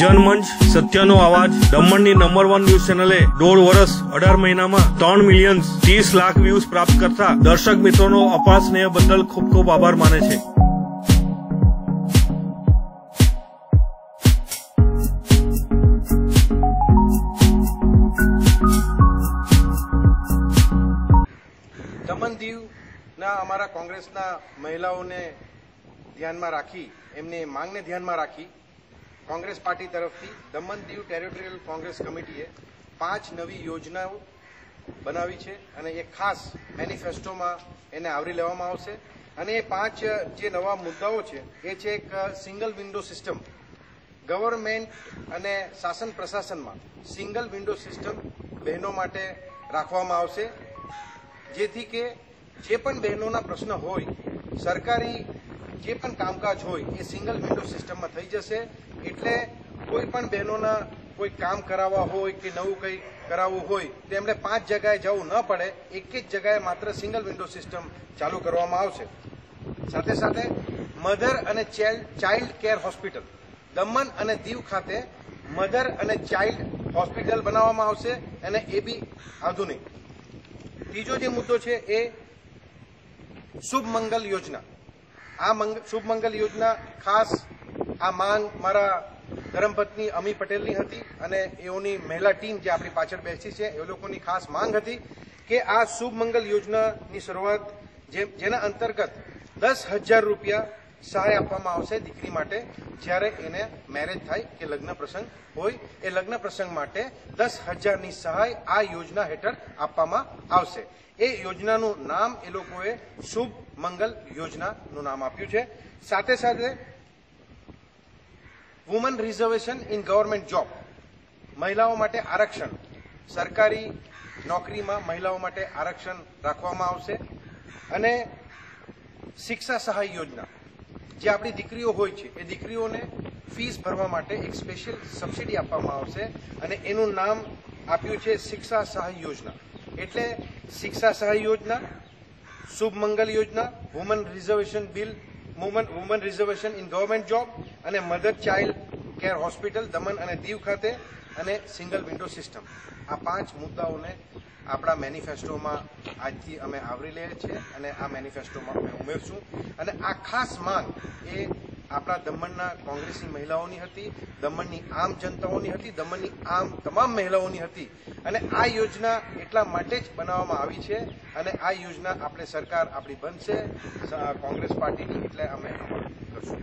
જનમંચ સત્યનો અવાજ દમણની નંબર વન ન્યૂઝ ચેનલે દોઢ વર્ષ, અઢાર મહિનામાં ત્રણ મિલિયન ત્રીસ લાખ વ્યૂઝ પ્રાપ્ત કરતા દર્શક મિત્રોનો અપાર સ્નેહ બદલ ખૂબ ખૂબ આભાર માને છે. દમણ દીવના અમારા કોંગ્રેસના મહિલાઓને ધ્યાનમાં રાખી, એમની માંગને ધ્યાનમાં રાખી કોંગ્રેસ પાર્ટી તરફથી દમણ દીવ ટેરિટોરિયલ કોંગ્રેસ કમિટીએ પાંચ નવી યોજનાઓ બનાવી છે અને એ ખાસ મેનિફેસ્ટોમાં એને આવરી લેવામાં આવશે. અને એ પાંચ, જે નવા મુદ્દાઓ છે, એ છે એક સિંગલ વિન્ડો સિસ્ટમ. ગવર્મેન્ટ અને શાસન પ્રશાસનમાં સિંગલ વિન્ડો સિસ્ટમ બહેનો માટે રાખવામાં આવશે. જેથી કે જે પણ બહેનોના પ્રશ્ન હોય, સરકારી જે પણ કામકાજ હોય એ સિંગલ વિન્ડો સિસ્ટમમાં થઈ જશે. એટલે કોઈ પણ બહેનોના કોઈ કામ કરાવવા હોય કે નવું કંઈ કરાવવું હોય, તો એમણે પાંચ જગાએ જવું ન પડે. એક જ જગાએ માત્ર સિંગલ વિન્ડો સિસ્ટમ ચાલુ કરવામાં આવશે. સાથે સાથે મધર અને ચાઇલ્ડ કેર હોસ્પિટલ દમણ અને દીવ ખાતે મધર અને ચાઇલ્ડ હોસ્પિટલ બનાવવામાં આવશે અને એ બી આધુનિક. ત્રીજો જે મુદ્દો છે એ શુભ મંગલ યોજના. આ શુભ મંગલ યોજના ખાસ આ માંગ મારા ધર્મપત્ની અમી પટેલની હતી અને એઓની મહિલા ટીમ જે આપણી પાછળ બેસી છે, એ લોકોની ખાસ માંગ હતી કે આ શુભ મંગલ યોજનાની શરૂઆત જેના અંતર્ગત દસ હજાર રૂપિયા સહાય આપવામાં આવશે દીકરી માટે જ્યારે એને મેરેજ થાય કે લગ્ન પ્રસંગ હોય, એ લગ્ન પ્રસંગ માટે દસ હજારની સહાય આ યોજના હેઠળ આપવામાં આવશે. એ યોજનાનું નામ એ લોકોએ શુભ મંગલ યોજનાનું નામ આપ્યું છે. સાથે સાથે woman reservation in government job મહિલાઓ માટે આરક્ષણ, સરકારી નોકરીમાં મહિલાઓ માટે આરક્ષણ રાખવામાં આવશે. અને શિક્ષા સહાય યોજના જે આપણી દીકરીઓ હોય છે, એ દીકરીઓને ફીસ ભરવા માટે એક સ્પેશિયલ સબસિડી આપવામાં આવશે અને એનું નામ આપ્યું છે શિક્ષા સહાય યોજના. એટલે શિક્ષા સહાય યોજના, શુભ મંગલ યોજના woman reservation bill woman woman reservation in government job અને mother child care hospital Daman અને દીવ ખાતે અને સિંગલ વિન્ડો સિસ્ટમ આ પાંચ મુદ્દાઓને આપણા મેનિફેસ્ટોમાં આજથી અમે આવરી લઈએ છીએ અને આ મેનિફેસ્ટોમાં અમે ઉમેરશું. અને આ ખાસ માંગ એ આપણા દમણના કોંગ્રેસની મહિલાઓની હતી, દમણની આમ જનતાઓની હતી, દમણની આમ તમામ મહિલાઓની હતી. અને આ યોજના એટલા માટે જ બનાવવામાં આવી છે અને આ યોજના આપણે સરકાર આપણી બનશે કોંગ્રેસ પાર્ટીની એટલે અમે કરશું